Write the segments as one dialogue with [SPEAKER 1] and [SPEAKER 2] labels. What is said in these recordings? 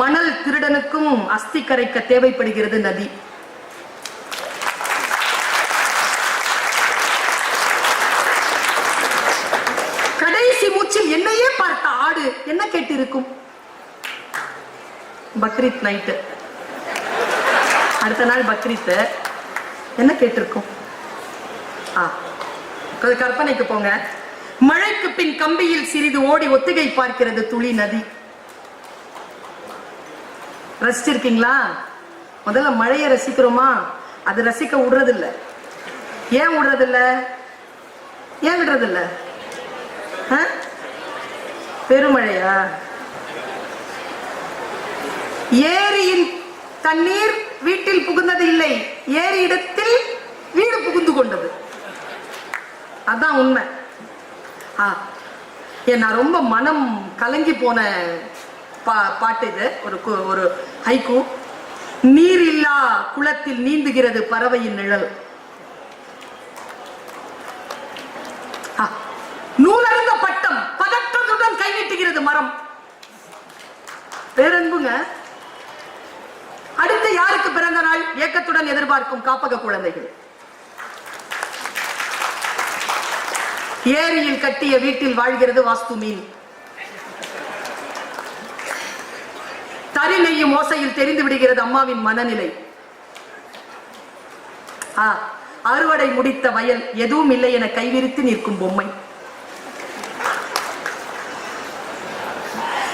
[SPEAKER 1] மணல் திருடனுக்கும் அஸ்தி கரைக்க தேவைப்படுகிறது நதி. கடைசி மூச்சில் என்னையே பார்த்த ஆடு என்ன கேட்டிருக்கும்? பக்ரீத் நைட்டு அடுத்த நாள் பக்ரீத். என்ன கேட்டிருக்கும்? ஆ கொஞ்சம் கற்பனைக்கு போங்க. மழைக்கு பின் கம்பியில் சிறிது ஓடி ஒத்திகை பார்க்கிறது துளி நதி. ரசிச்சிருக்கீங்களா? முதல்ல மழையை ரசிக்கிறோமா? அது ரசிக்க விடுறதில்ல. ஏன் விடுறதில்ல? ஏன் விடுறதில்ல? ஆ? பெருமழையா? ஏரியின் தண்ணீர் வீட்டில் புகுந்தது இல்லை. ஏரி இடத்தில் வீடு புகுந்து கொண்டது. அதான் உண்மை. ஆ. ஏன் நான் ரொம்ப மனம் கலங்கி போன பா பாட்டு இது. ஒரு ஒரு ஹைக்கூ நீர் இல்லா குளத்தில் நீந்துகிறது பறவையின் நிழல். நூலருந்த பட்டம் பதற்றத்துடன் கை நீட்டுகிறது மரம். பேரன்புங்க. அடுத்து யாருக்கு பிறந்த நாள்? ஏக்கத்துடன் எதிர்பார்க்கும் காப்பக குழந்தைகள். ஏரியில் கட்டிய வீட்டில் வாழ்கிறது வாஸ்து மீன். தறி ஓசையில் தெரிந்து விடுகிறது அம்மாவின் மனநிலை. ஆ, அறுவடை முடித்த வயல் எதுவும் இல்லை என கைவிரித்து நிற்கும் பொம்மை.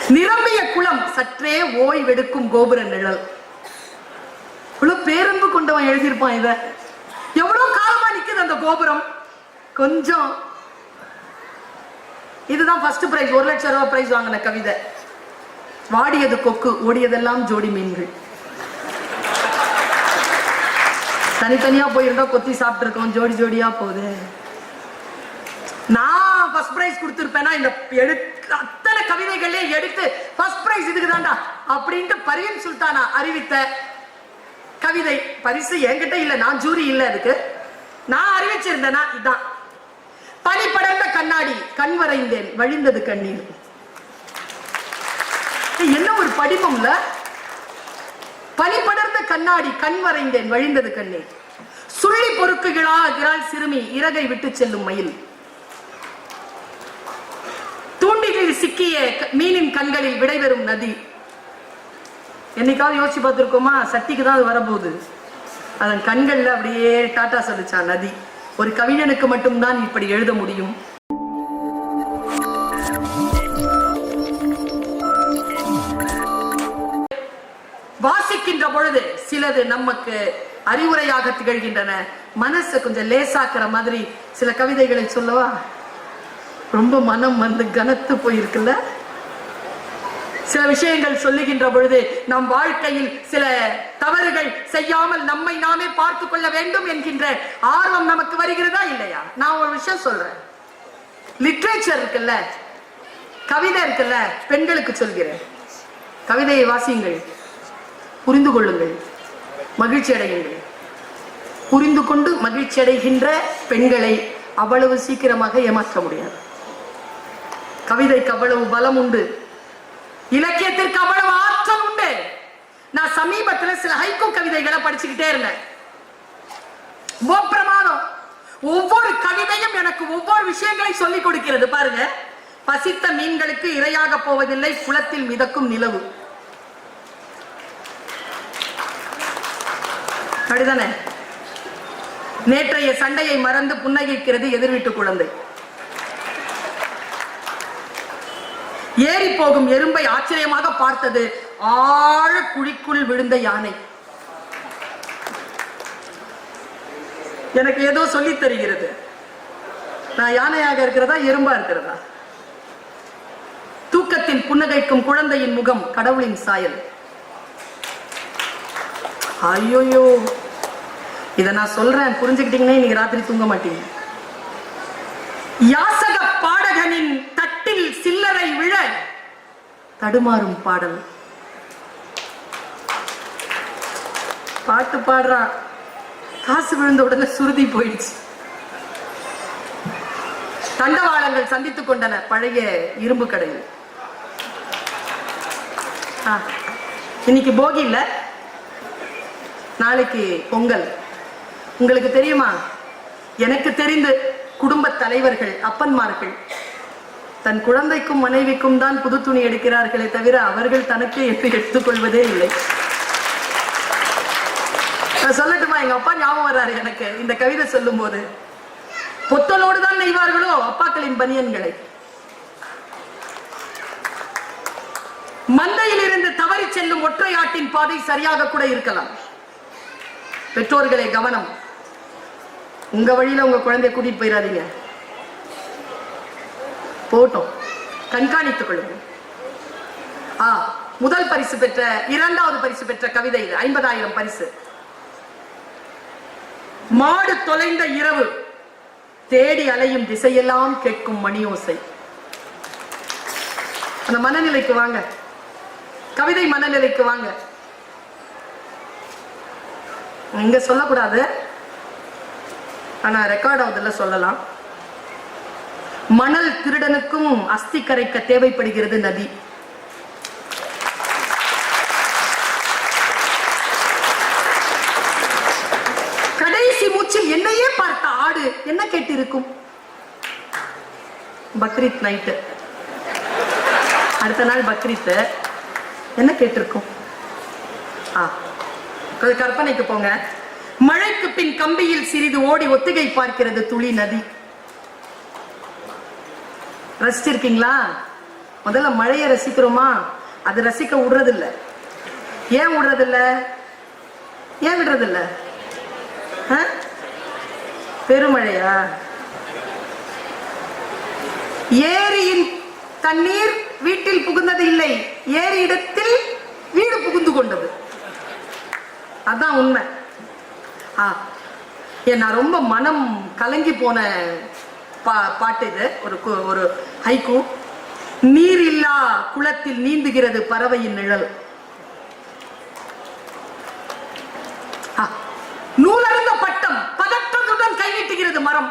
[SPEAKER 1] நிரம்பிய குளம் சற்றே ஓய்வெடுக்கும் கோபுர நிழல். இவ்வளவு பேரன்பு கொண்டவன் எழுதியிருப்பான் இத எவ்வளவு காலமா நிக்குது அந்த கோபுரம்? கொஞ்சம். இதுதான் ஃபர்ஸ்ட் பிரைஸ் ஒரு லட்சம் ரூபாய் பிரைஸ் வாங்கின கவிதை. வாடியது கொக்கு ஓடியதெல்லாம் ஜோடி மீன்கள். தனித்தனியா போயிருந்தா கொத்தி சாப்பிட்டு இருக்கோம் ஜோடி ஜோடியா போகுது. நான் ஃபர்ஸ்ட் பிரைஸ் கொடுத்துருப்பேன்னா இந்த எடுத்து அத்தனை கவிதைகளே எடுத்து ஃபர்ஸ்ட் பிரைஸ் இதுக்கு தான்டா அப்படின்ட்டு பரியன் சுல்தானா அறிவித்த கவிதை. பரிசு என்கிட்ட இல்லை நான் ஜூரி இல்லை அதுக்கு. நான் அறிவிச்சிருந்தேனா இதான். பனி படர்ந்த கண்ணாடி கண் வரைந்தேன் வழிந்தது கண்ணீர். ஏய், ஒரு படிமம்ல பனி படர்ந்த கண்ணாடி கண் வரைந்தேன் வழிந்தது கண்ணே. சுள்ளி பொறுக்குகளாகிறாள் சிறுமி இறகை விட்டு செல்லும் மயில். தூண்டிலில் சிக்கிய மீனின் கண்களில் விடைபெறும் நதி. என்னைக்காவது யோசிச்சு பார்த்துருக்கோமா? சக்திக்கு தான் அது வரப்போகுது. அதன் கண்கள்ல அப்படியே டாட்டா சொல்லிச்சான் நதி. ஒரு கவிஞனுக்கு மட்டும்தான் இப்படி எழுத முடியும். வாசிக்கின்ற பொழுது சிலது நமக்கு அறிவுரையாக திகழ்கின்றன. மனசை கொஞ்சம் லேசாக்குற மாதிரி சில கவிதைகளை சொல்லவா? ரொம்ப மனம் வந்து கனத்து போயிருக்குல்ல? சில விஷயங்கள் சொல்லுகின்ற பொழுது நம் வாழ்க்கையில் சில தவறுகள் செய்யாமல் நம்மை நாமே பார்த்து கொள்ள வேண்டும் என்கின்ற ஆர்வம் நமக்கு வருகிறதா இல்லையா? நான் ஒரு விஷயம் சொல்றேன். லிட்ரேச்சர் இருக்குல்ல? கவிதை இருக்குல்ல? பெண்களுக்கு சொல்கிறேன். கவிதையை வாசியுங்கள். புரிந்து கொள்ளுங்கள். மகிழ்ச்சி அடையுங்கள். புரிந்து கொண்டு மகிழ்ச்சி அடைகின்ற பெண்களை அவ்வளவு சீக்கிரமாக ஏமாற்ற முடியாது. கவிதைக்கு அவ்வளவு பலம் உண்டு. இலக்கியத்திற்கு அவ்வளவு ஆற்றல் உண்டு. நான் சமீபத்துல சில ஹைக்கூ கவிதைகளை படிச்சுக்கிட்டே இருந்தேன். ரொம்ப பிரமாதம். ஒவ்வொரு கவிதையும் எனக்கு ஒவ்வொரு விஷயங்களை சொல்லிக் கொடுக்கிறது. பாருங்க. பசித்த மீன்களுக்கு இரையாக போவதில்லை குளத்தில் மிதக்கும் நிலவு. அப்படிதானே நேற்றைய சண்டையை மறந்து புன்னகைக்கிறது எதிர்வீட்டு குழந்தை. ஏறி போகும் எறும்பை ஆச்சரியமாக பார்த்தது ஆழ குழிக்குள் விழுந்த யானை. எனக்கு ஏதோ சொல்லித் தருகிறது. நான் யானையாக இருக்கிறதா எறும்பா இருக்கிறதா? தூக்கத்தில் புன்னகைக்கும் குழந்தையின் முகம் கடவுளின் சாயல். ஐயோயோ. இதை நான் சொல்றேன் புரிஞ்சுக்கிட்டீங்கன்னா இன்னைக்கு ராத்திரி தூங்க மாட்டீங்க. யாசக பாடகனின் தட்டில் சில்லறை விழ தடுமாறும் பாடல். பாட்டு பாடுறான். காசு விழுந்த உடனே சுருதி போயிடுச்சு. தண்டவாளங்கள் சந்தித்துக் கொண்டன பழைய இரும்பு கடையில். ஆ, இன்னைக்கு போகி இல்லை? நாளைக்கு பொங்கல். உங்களுக்கு தெரியுமா? எனக்கு தெரிந்து குடும்ப தலைவர்கள் அப்பன்மார்கள். தன் குழந்தைக்கும் மனைவிக்கும் தான் புது துணி எடுக்கிறார்களே தவிர அவர்கள் தனக்கு என்று எடுத்துக்கொள்வதே இல்லை. நான் சொல்லட்டுமா? எங்க அப்பா ஞாபகம் வர்றாரு எனக்கு. இந்த கவிதை சொல்லும் போது பொத்தலோடு தான் நெய்வார்களோ? அப்பாக்களின் பனியன்களை. மந்தையில் இருந்து தவறி செல்லும் ஒற்றை ஆட்டின் பாதை சரியாக கூட இருக்கலாம். பெற்றோர்களே கவனம். உங்கள் வழியில் உங்கள் குழந்தைய கூட்டிகிட்டு போயிடாதீங்க போட்டோம் கண்காணித்துக் கொள்ளுங்கள். ஆ முதல் பரிசு பெற்ற இரண்டாவது பரிசு பெற்ற கவிதை இது. ஐம்பதாயிரம் பரிசு. மாடு தொலைந்த இரவு. தேடி அலையும் திசையெல்லாம் கேட்கும் மணியோசை. அந்த மனநிலைக்கு வாங்க. கவிதை மனநிலைக்கு வாங்க. இங்கே சொல்லக்கூடாது. ஆனால் ரெக்கார்ட் ஆகுதுல சொல்லலாம். மணல் திருடனுக்கும் அஸ்தி கரைக்க தேவைப்படுகிறது நதி. கடைசி மூச்சில் என்னையே பார்த்த ஆடு என்ன கேட்டிருக்கும்? பக்ரீத் நைட்டு அடுத்த நாள் பக்ரீத். என்ன கேட்டிருக்கும்? ஆ. கொஞ்சம் கற்பனைக்கு போங்க. மழைக்கு பின் கம்பியில் சிறிது ஓடி ஒத்திகை பார்க்கிறது துளி நதி. ரசிச்சிருக்கீங்களா? முதல்ல மழையை ரசிக்கிறோமா? அது ரசிக்க விடுறதில்ல. ஏன் விடுறதில்ல? ஏன் விடுறதில்ல? ஆ? பெருமழையா? ஏரியின் தண்ணீர் வீட்டில் புகுந்தது இல்லை. ஏரி இடத்தில் வீடு புகுந்து கொண்டது அதான் உண்மை. ஆ ஏன் நான் ரொம்ப மனம் கலங்கி போன பா பாட்டு இது. ஒரு ஒரு ஹைக்கூ நீர் இல்லா குளத்தில் நீந்துகிறது பறவையின் நிழல். நூலருந்த பட்டம் பதற்றத்துடன் கை நீட்டுகிறது மரம்.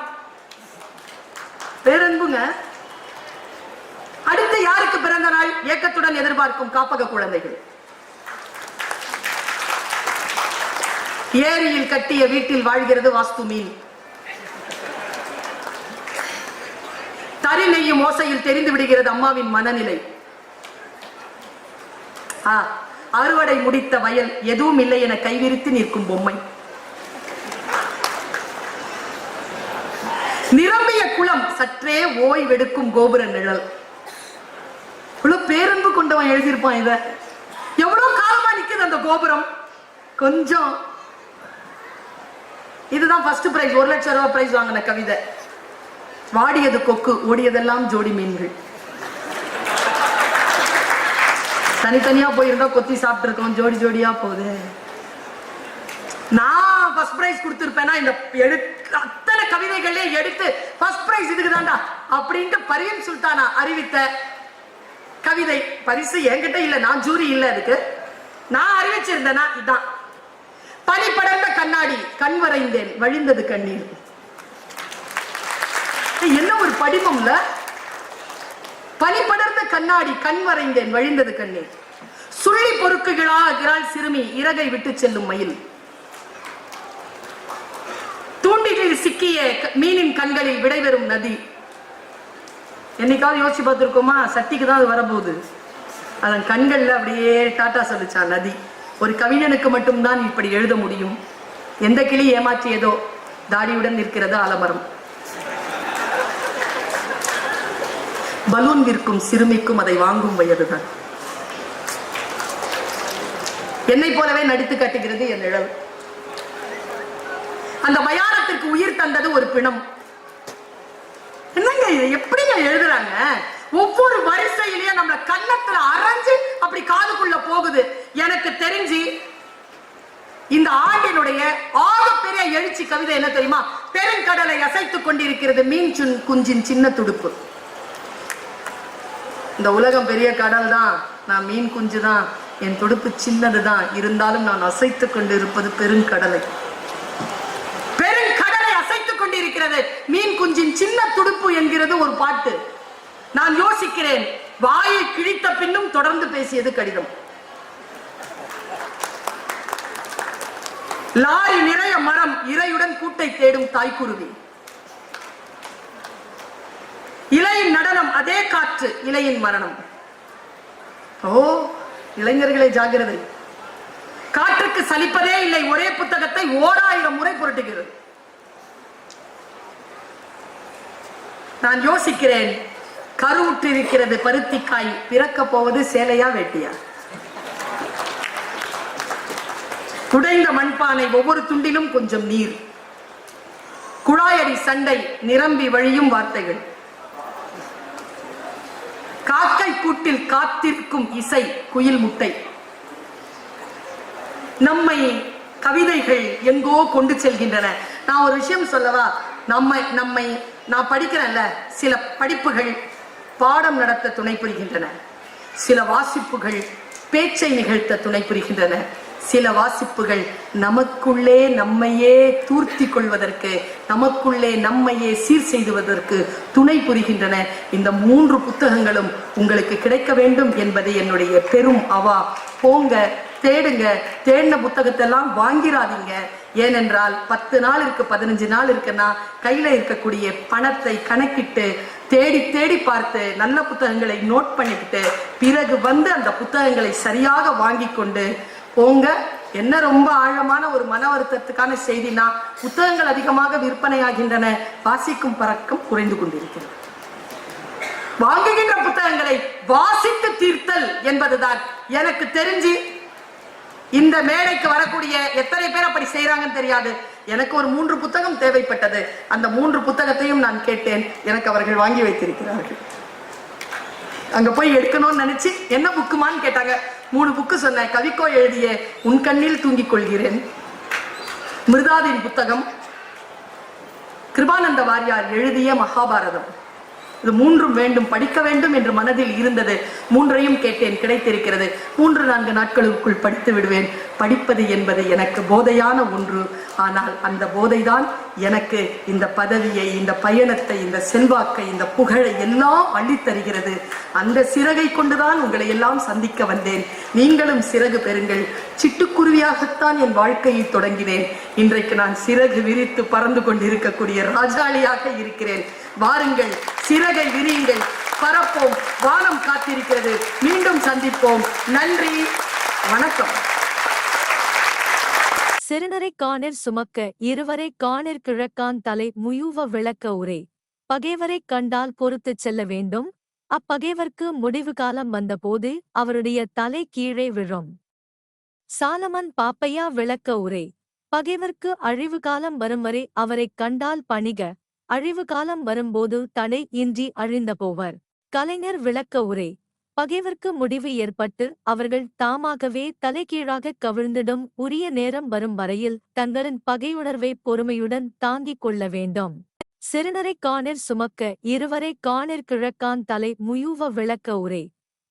[SPEAKER 1] பேரன்புங்க அடுத்து யாருக்கு பிறந்த நாள்? ஏக்கத்துடன் எதிர்பார்க்கும் காப்பக குழந்தைகள். ஏரியில் கட்டிய வீட்டில் வாழ்கிறது வாஸ்து மீன். தறி நெய்யும் ஓசையில் தெரிந்து விடுகிறது அம்மாவின் மனநிலை. ஆ, அறுவடை முடித்த வயல் எதுவும் இல்லை என கைவிரித்து நிற்கும் பொம்மை. நிரம்பிய குளம் சற்றே ஓய்வெடுக்கும் கோபுர நிழல். இவ்வளவு பேரன்பு கொண்டவன் எழுதியிருப்பான் இத. எவ்வளவு காலமா நிக்குது அந்த கோபுரம்? கொஞ்சம் இதுதான் ஃபர்ஸ்ட் பிரைஸ் ஒரு லட்சம் ரூபாய் பிரைஸ் வாங்கின கவிதை. வாடியது கொக்கு ஓடியதெல்லாம் ஜோடி மீன்கள். தனித்தனியா போயிருந்தா கொத்தி சாப்பிட்டுருக்கோம். ஜோடி ஜோடியா போகுது. நான் ஃபர்ஸ்ட் பிரைஸ் கொடுத்துருப்பேன்னா இந்த எடுத்து அத்தனை கவிதைகளே எடுத்து ஃபர்ஸ்ட் பிரைஸ் இதுக்கு தான்டா அப்படின்ட்டு பரியன் சுல்தானா அறிவித்த கவிதை. பரிசு என்கிட்ட இல்லை நான் ஜூரி இல்லை அதுக்கு. நான் அறிவிச்சிருந்தேன்னா இதான். பனி படர்ந்த கண்ணாடி கண் வரைந்தேன் வழிந்தது கண்ணீர். என்ன ஒரு படிமம்ல பனி படர்ந்த கண்ணாடி கண் வரைந்தேன் வழிந்தது கண்ணீர். சுள்ளி பொறுக்குகளாகிறாள் சிறுமி இறகை விட்டு செல்லும் மயில். தூண்டிகளில் சிக்கிய க- மீனின் கண்களில் விடைபெறும் நதி. என்னைக்காவது யோசிச்சு பார்த்துருக்கோமா? சட்டிக்கு தான் அது வரப்போகுது. அதன் கண்கள்ல அப்படியே டாட்டா சொல்லிச்சான் நதி. ஒரு கவிஞனுக்கு மட்டும்தான் இப்படி எழுத முடியும். எந்த கிளி ஏமாற்றியதோ தாடியுடன் நிற்கிறது ஆலமரம். பலூன் விற்கும் சிறுமிக்கும் அதை வாங்கும் வயதுதான். என்னை போலவே நடித்து காட்டுகிறது என் நிழல். அந்த மயானத்திற்கு உயிர் தந்தது ஒரு பிணம். என்னங்க இது எப்படிங்க எழுதுறாங்க? ஒவ்வொரு வரிசையிலயும் நம்ம கன்னத்துல அரைஞ்சு அப்படி காதுக்குள்ள போகுது. எனக்கு தெரிஞ்சு இந்த ஆண்டினுடைய ஆகப்பெரிய எழுச்சி கவிதை என்ன தெரியுமா? பெருங்கடலை அசைத்துக் கொண்டிருக்கிறது மீன் சுன் குஞ்சின் சின்ன துடுப்பு. இந்த உலகம் பெரிய கடல் தான் நான் மீன் குஞ்சு தான் என் துடுப்பு சின்னது தான் இருந்தாலும் நான் அசைத்துக் கொண்டு இருப்பது பெருங்கடலை. பெருங்கடலை அசைத்துக் கொண்டிருக்கிறது மீன் குஞ்சின் சின்ன துடுப்பு என்கிறது ஒரு பாட்டு. நான் யோசிக்கிறேன் வாயை கிழித்த பின்னும் தொடர்ந்து பேசியது கடிதம். லாரி நிறைய மரம் இறையுடன் கூட்டை தேடும் தாய்க்குருவி. இலையின் நடனம் அதே காற்று இலையின் மரணம். ஓ இளைஞர்களே ஜாகிரதை. காற்றுக்கு சலிப்பதே இல்லை ஒரே புத்தகத்தை ஓராயிரம் முறை புரட்டுகிறது. நான் யோசிக்கிறேன் கருவுற்றிருக்கிறது பருத்திக்காய். பிறக்க போவது சேலையா வேட்டியா? குடைந்த மண்பானை ஒவ்வொரு துண்டிலும் கொஞ்சம் நீர். குழாயடி சண்டை நிரம்பி வழியும் வார்த்தைகள். காக்கை கூட்டில் காத்திருக்கும் இசை குயில் முட்டை. நம்மை கவிதைகள் எங்கோ கொண்டு செல்கின்றன. நான் ஒரு விஷயம் சொல்லவா? நம்மை நம்மை நான் படிக்கிறேன்ல சில படிப்புகள் பாடம் நடத்த துணை புரிகின்றன. சில வாசிப்புகள் பேச்சை நிகழ்த்த துணை புரிகின்றன. சில வாசிப்புகள் நமக்குள்ளே நம்மையே தூர்த்தி கொள்வதற்கு நமக்குள்ளே நம்மையே சீர் செய்துவதற்கு துணை புரிகின்றன. இந்த மூன்று புத்தகங்களும் உங்களுக்கு கிடைக்க வேண்டும் என்பது என்னுடைய பெரும் அவா. போங்க தேடுங்க தேடின புத்தகத்தை எல்லாம் ஏனென்றால் பத்து நாள் இருக்கு பதினஞ்சு நாள் இருக்குன்னா கையில இருக்கக்கூடிய பணத்தை கணக்கிட்டு தேடி தேடி பார்த்து நல்ல புத்தகங்களை நோட் பண்ணிக்கிட்டு பிறகு வந்து அந்த புத்தகங்களை சரியாக வாங்கி கொண்டு போங்க. என்ன ரொம்ப ஆழமான ஒரு மன வருத்தத்துக்கான செய்தினா புத்தகங்கள் அதிகமாக விற்பனையாகின்றன. வாசிக்கும் பறக்கம் குறைந்து கொண்டிருக்கிறது. வாங்குகின்ற புத்தகங்களை வாசித்து தீர்த்தல் என்பதுதான். எனக்கு தெரிஞ்சு இந்த மேடைக்கு வரக்கூடிய எத்தனை பேர் அப்படி செய்யறாங்கன்னு தெரியாது. எனக்கு ஒரு மூன்று புத்தகம் தேவைப்பட்டது. அந்த மூன்று புத்தகத்தையும் நான் கேட்டேன். எனக்கு அவர்கள் வாங்கி வைத்திருக்கிறார்கள். அங்க போய் எடுக்கணும்னு நினைச்சு என்ன புக்குமான்னு கேட்டாங்க. மூணு புக்கு சொன்னேன். கவிக்கோ எழுதிய உன் கண்ணில் தூங்கிக் கொள்கிறேன். மிருதாதின் புத்தகம். கிருபானந்த வாரியார் எழுதிய மகாபாரதம். இது மூன்றும் வேண்டும் படிக்க வேண்டும் என்று மனதில் இருந்தது. மூன்றையும் கேட்டேன் கிடைத்திருக்கிறது. மூன்று நான்கு நாட்களுக்குள் படித்து விடுவேன். படிப்பது என்பது எனக்கு போதையான ஒன்று. ஆனால் அந்த போதைதான் எனக்கு இந்த பதவியை இந்த பயணத்தை இந்த செல்வாக்கை இந்த புகழை எல்லாம் அள்ளித்தருகிறது அந்த சிறகை கொண்டுதான் உங்களை எல்லாம் சந்திக்க வந்தேன். நீங்களும் சிறகு பெறுங்கள். சிட்டுக்குருவியாகத்தான் என் வாழ்க்கையை தொடங்கினேன். இன்றைக்கு நான் சிறகு விரித்து பறந்து கொண்டிருக்கக்கூடிய ராஜாளியாக இருக்கிறேன். வாருங்கள் சிறகை விரியுங்கள். பரப்போம் வானம் காத்திருக்கிறது. மீண்டும் சந்திப்போம். நன்றி வணக்கம்.
[SPEAKER 2] சிறுநரை காணிர் சுமக்க இருவரை காணிர் கிழக்கான் தலை முயூவ விளக்க உரை. பகைவரைக் கண்டால் பொறுத்துச் செல்ல வேண்டும். அப்பகைவர்க்கு முடிவு காலம் வந்தபோது அவருடைய தலை கீழே விழும். சாலமன் பாப்பையா விளக்க உரை. பகைவர்க்கு அழிவு காலம் வரும் வரை அவரைக் கண்டால் பணிக. அழிவு காலம் வரும்போது தடை இன்றி அழிந்த போவர். கலைஞர் விளக்க உரை. பகைவர்க்கு முடிவு ஏற்பட்டு அவர்கள் தாமாகவே தலைகீழாக கவிழ்ந்திடும் உரிய நேரம் வரும் வரையில் தங்களின் பகையுணர்வை பொறுமையுடன் தாங்கிக் கொள்ள வேண்டும். சிறுநரை காணிற் சுமக்க இருவரை காணிற் கிழக்கான் தலை முயூவ விளக்க உரை.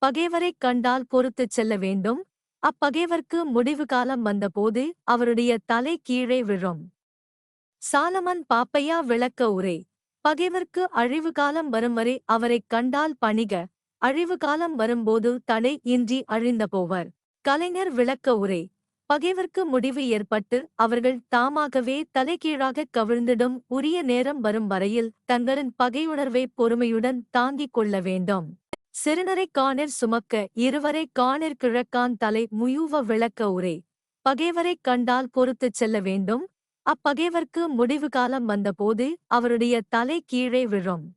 [SPEAKER 2] பகைவரைக் கண்டால் பொறுத்துச் செல்ல வேண்டும். அப்பகைவர்க்கு முடிவு காலம் வந்தபோது அவருடைய தலை கீழே விழும். சாலமன் பாப்பையா விளக்க உரை. பகைவர்க்கு அழிவு காலம் வரும் வரை அவரைக் கண்டால் பணிக. அழிவு காலம் வரும்போது தடை இன்றி அழிந்த போவர். கலைஞர் விளக்க உரை. பகைவர்க்கு முடிவு ஏற்பட்டு அவர்கள் தாமாகவே தலைகீழாகக் கவிழ்ந்திடும் உரிய நேரம் வரும் வரையில் தங்களின் பகையுணர்வை பொறுமையுடன் தாங்கிக் கொள்ள வேண்டும். சிறுநரை காணிர் சுமக்க இருவரை காணிற் கிழக்கான் தலை முயூவ விளக்க உரை. பகைவரைக் கண்டால் பொறுத்துச் செல்ல வேண்டும். அப்பகைவர்க்கு முடிவு காலம் வந்தபோது அவருடைய தலை கீழே விழும்.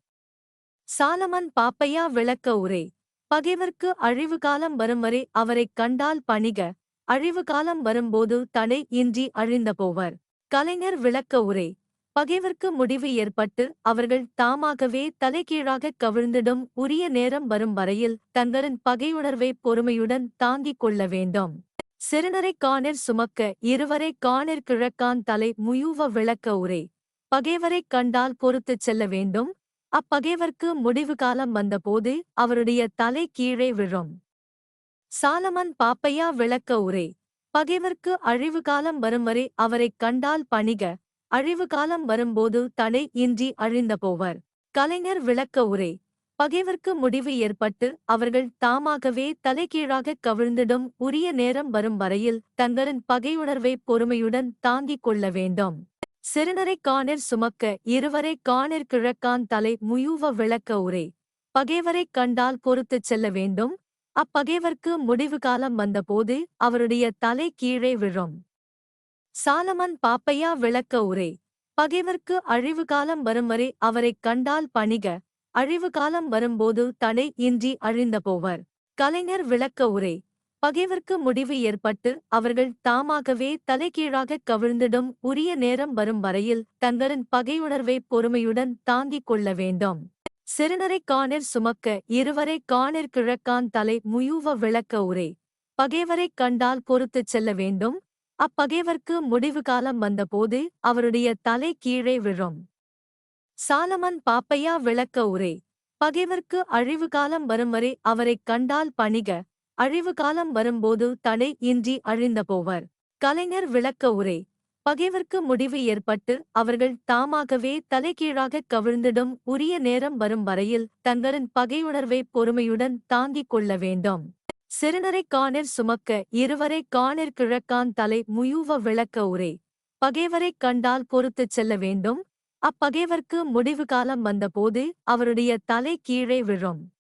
[SPEAKER 2] சாலமன் பாப்பையா விளக்க உரை. பகைவர்க்கு அழிவு காலம் வரும் வரை அவரைக் கண்டால் பணிக. அழிவு காலம் வரும்போது தடை இன்றி அழிந்த போவர். கலைஞர் விளக்க உரை. பகைவர்க்கு முடிவு ஏற்பட்டு அவர்கள் தாமாகவே தலைகீழாக கவிழ்ந்திடும் உரிய நேரம் வரும் வரையில் தங்களின் பகையுணர்வை பொறுமையுடன் தாங்கிக் கொள்ள வேண்டும். சிறுநரை காணிற் சுமக்க இருவரை காணிற் கிழக்கான் தலை முயூவ விளக்க உரை. பகைவரைக் கண்டால் பொறுத்துச் செல்ல வேண்டும். அப்பகைவர்க்கு முடிவு காலம் வந்தபோது அவருடைய தலை கீழே விழும். சாலமன் பாப்பையா விளக்க உரை. பகைவர்க்கு அழிவு காலம் வரும் வரை அவரைக் கண்டால் பணிக. அழிவு காலம் வரும்போது தடை இன்றி அழிந்த போவர் கலைஞர் விளக்க உரை. பகைவர்க்கு முடிவு ஏற்பட்டு அவர்கள் தாமாகவே தலைகீழாக கவிழ்ந்திடும் உரிய நேரம் வரும் வரையில் தங்களின் பகையுணர்வை பொறுமையுடன் தாங்கிக் கொள்ள வேண்டும். சிறுநரை காணிற் சுமக்க இருவரை காணிற் கிழக்கான் தலை முயூவ விளக்க உரை. பகைவரைக் கண்டால் பொறுத்துச் செல்ல வேண்டும். அப்பகைவர்க்கு முடிவு காலம் வந்தபோது அவருடைய தலை கீழே விழும். சாலமன் பாப்பையா விளக்க உரை. பகைவர்க்கு அழிவு காலம் வரும் வரை அவரைக் கண்டால் பணிக. அழிவு காலம் வரும்போது தடை இன்றி அழிந்த போவர். கலைஞர் விளக்க உரை. பகைவர்க்கு முடிவு ஏற்பட்டு அவர்கள் தாமாகவே தலைகீழாக கவிழ்ந்திடும் உரிய நேரம் வரும் வரையில் தங்களின் பகையுணர்வை பொறுமையுடன் தாங்கிக் கொள்ள வேண்டும். சிறுநரை காணிற் சுமக்க இருவரை காணிற் கிழக்கான் தலை முயூவ விளக்க உரை. பகைவரைக் கண்டால் பொறுத்துச் செல்ல வேண்டும். அப்பகைவர்க்கு முடிவு காலம் வந்தபோது அவருடைய தலை கீழே விழும். சாலமன் பாப்பையா விளக்க உரை. பகைவர்க்கு அழிவு காலம் வரும் வரை அவரைக் கண்டால் பணிக. அழிவு காலம் வரும்போது தடை இன்றி அழிந்த போவர். கலைஞர் விளக்க உரை. பகைவர்க்கு முடிவு ஏற்பட்டு அவர்கள் தாமாகவே தலைகீழாக கவிழ்ந்திடும் உரிய நேரம் வரும் வரையில் தங்களின் பகையுணர்வை பொறுமையுடன் தாங்கிக் கொள்ள வேண்டும். சிறுநரை காணிற் சுமக்க இருவரை காணிர் கிழக்கான் தலை முயூவ விளக்க உரை. பகைவரைக் கண்டால் பொறுத்துச் செல்ல வேண்டும். அப்பகைவர்க்கு முடிவு காலம் வந்தபோது அவருடைய தலை கீழே விழும்.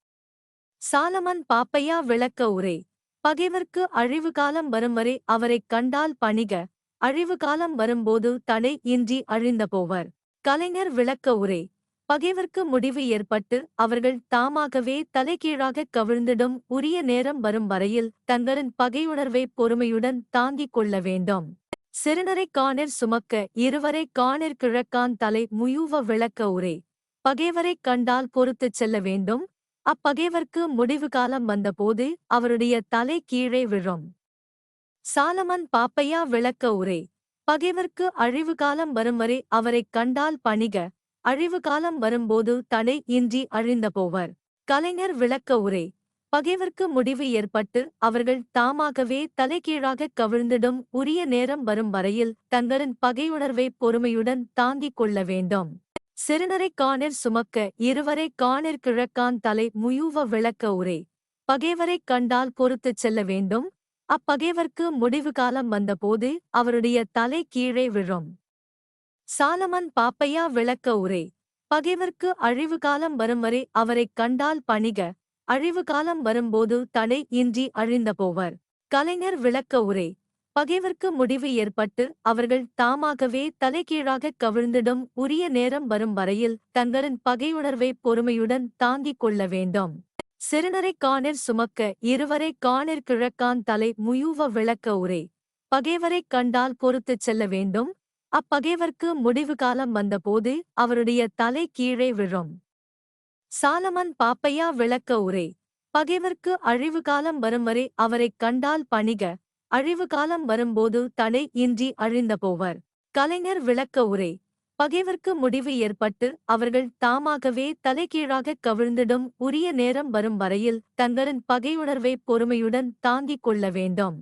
[SPEAKER 2] சாலமன் பாப்பையா விளக்க உரை பகைவர்க்கு அழிவு காலம் வரும் வரை அவரைக் கண்டால் பணிக அழிவு காலம் வரும்போது தடை இன்றி அழிந்த போவர். கலைஞர் விளக்க உரை பகைவர்க்கு முடிவு ஏற்பட்டு அவர்கள் தாமாகவே தலைகீழாக கவிழ்ந்திடும் உரிய நேரம் வரும் வரையில் தங்களின் பகையுணர்வை பொறுமையுடன் தாங்கிக் கொள்ள வேண்டும். சிறுநரை காணிற் சுமக்க இருவரை காணிற் கிழக்கான் தலை முயூவ விளக்க உரை. பகைவரைக் கண்டால் பொறுத்துச் செல்ல வேண்டும். அப்பகைவர்க்கு முடிவு காலம் வந்தபோது அவருடைய தலை கீழே விழும். சாலமன் பாப்பையா விளக்க உரை. பகைவர்க்கு அழிவு காலம் வரும் வரை அவரைக் கண்டால் பணிக. அழிவு காலம் வரும்போது தடை இன்றி அழிந்த போவர் கலைஞர் விளக்க உரை. பகைவர்க்கு முடிவு ஏற்பட்டு அவர்கள் தாமாகவே தலைகீழாக கவிழ்ந்திடும் உரிய நேரம் வரும் வரையில் தங்களின் பகையுணர்வை பொறுமையுடன் தாங்கிக் கொள்ள வேண்டும். சிறுநரை காணிற் சுமக்க இருவரை காணிற் கிழக்கான் தலை முயூவ விளக்க உரை. பகைவரைக் கண்டால் பொறுத்துச் செல்ல வேண்டும். அப்பகைவர்க்கு முடிவு காலம் வந்தபோது அவருடைய தலை கீழே விழும். சாலமன் பாப்பையா விளக்க உரை. பகைவர்க்கு அழிவு காலம் வரும் வரை அவரைக் கண்டால் பணிக. அழிவு காலம் வரும்போது தடை இன்றி அழிந்த போவர். கலைஞர் விளக்க உரை. பகைவர்க்கு முடிவு ஏற்பட்டு அவர்கள் தாமாகவே தலைகீழாக கவிழ்ந்திடும் உரிய நேரம் வரும் வரையில் தங்களின் பகையுணர்வை பொறுமையுடன் தாங்கிக் கொள்ள வேண்டும். சிறுநரை காணிற் சுமக்க இருவரை காணிற் கிழக்கான் தலை முயூவ விளக்க உரை. பகைவரைக் கண்டால் பொறுத்துச் செல்ல வேண்டும். அப்பகைவர்க்கு முடிவு காலம் வந்தபோது அவருடைய தலை கீழே விழும். சாலமன் பாப்பையா விளக்க உரை. பகைவர்க்கு அழிவு காலம் வரும் வரை அவரைக் கண்டால் பணிக. அழிவு காலம் வரும்போது தடை இன்றி அழிந்த போவர். கலைஞர் விளக்க உரை. பகைவர்க்கு முடிவு ஏற்பட்டு அவர்கள் தாமாகவே தலைகீழாக கவிழ்ந்திடும் உரிய நேரம் வரும் வரையில் தங்களின் பகையுணர்வை பொறுமையுடன் தாங்கிக் கொள்ள வேண்டும்.